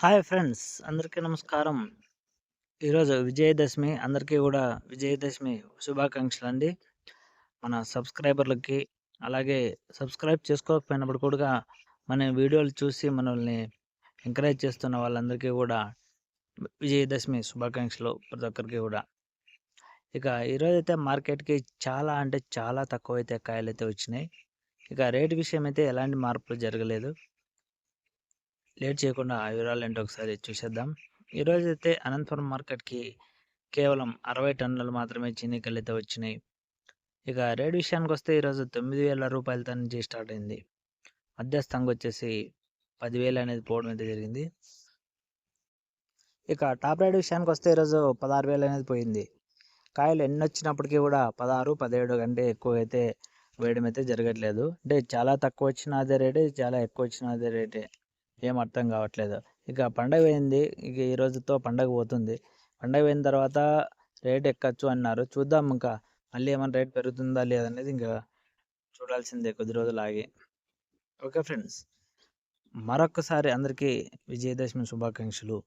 Hi friends! అందరికీ నమస్కారం. ఈరోజు విజయదశమి. అందరికీ కూడా విజయదశమి శుభాకాంక్షలు అండి మన సబ్స్క్రైబర్లకి అలాగే సబ్స్క్రైబ్ చేసుకోకపోయినప్పుడు కూడా మన వీడియోలు చూసి మనల్ని ఎంకరేజ్ చేస్తున్న వాళ్ళందరికీ కూడా విజయదశమి శుభాకాంక్షలు ప్రతి ఒక్కరికి కూడా. ఇక ఈరోజైతే మార్కెట్కి చాలా అంటే చాలా తక్కువ అయితే కాయలు అయితే వచ్చినాయి. ఇక రేటు విషయం అయితే ఎలాంటి మార్పులు జరగలేదు. లేట్ చేయకుండా ఆ వివరాలు ఏంటో ఒకసారి చూసేద్దాం. ఈరోజు అయితే అనంతపురం మార్కెట్కి కేవలం అరవై టన్నులు మాత్రమే చిన్నికలు అయితే వచ్చినాయి. ఇక రేట్ విషయానికి వస్తే ఈరోజు తొమ్మిది వేల రూపాయలతో నుంచి స్టార్ట్ అయింది. మధ్యస్థంగా వచ్చేసి పదివేలు అనేది పోవడం అయితే జరిగింది. ఇక టాప్ రేట్ విషయానికి వస్తే ఈరోజు పదహారు వేలు అనేది పోయింది. కాయలు ఎన్ని వచ్చినప్పటికీ కూడా పదహారు పదిహేడు కంటే ఎక్కువ అయితే వేయడం అయితే జరగట్లేదు. అంటే చాలా తక్కువ వచ్చిన అదే రేటే చాలా ఎక్కువ వచ్చిన అదే రేటే. ఏం అర్థం కావట్లేదు. ఇక పండగ పోయింది ఇక ఈ రోజుతో పండగ పోతుంది. పండగ పోయిన తర్వాత రేట్ ఎక్కచ్చు అన్నారు. చూద్దాం ఇంకా మళ్ళీ ఏమైనా రేట్ పెరుగుతుందా లేదనేది ఇంకా చూడాల్సిందే కొద్ది రోజులు ఆగి ఓకే ఫ్రెండ్స్. మరొకసారి అందరికీ విజయదశమి శుభాకాంక్షలు.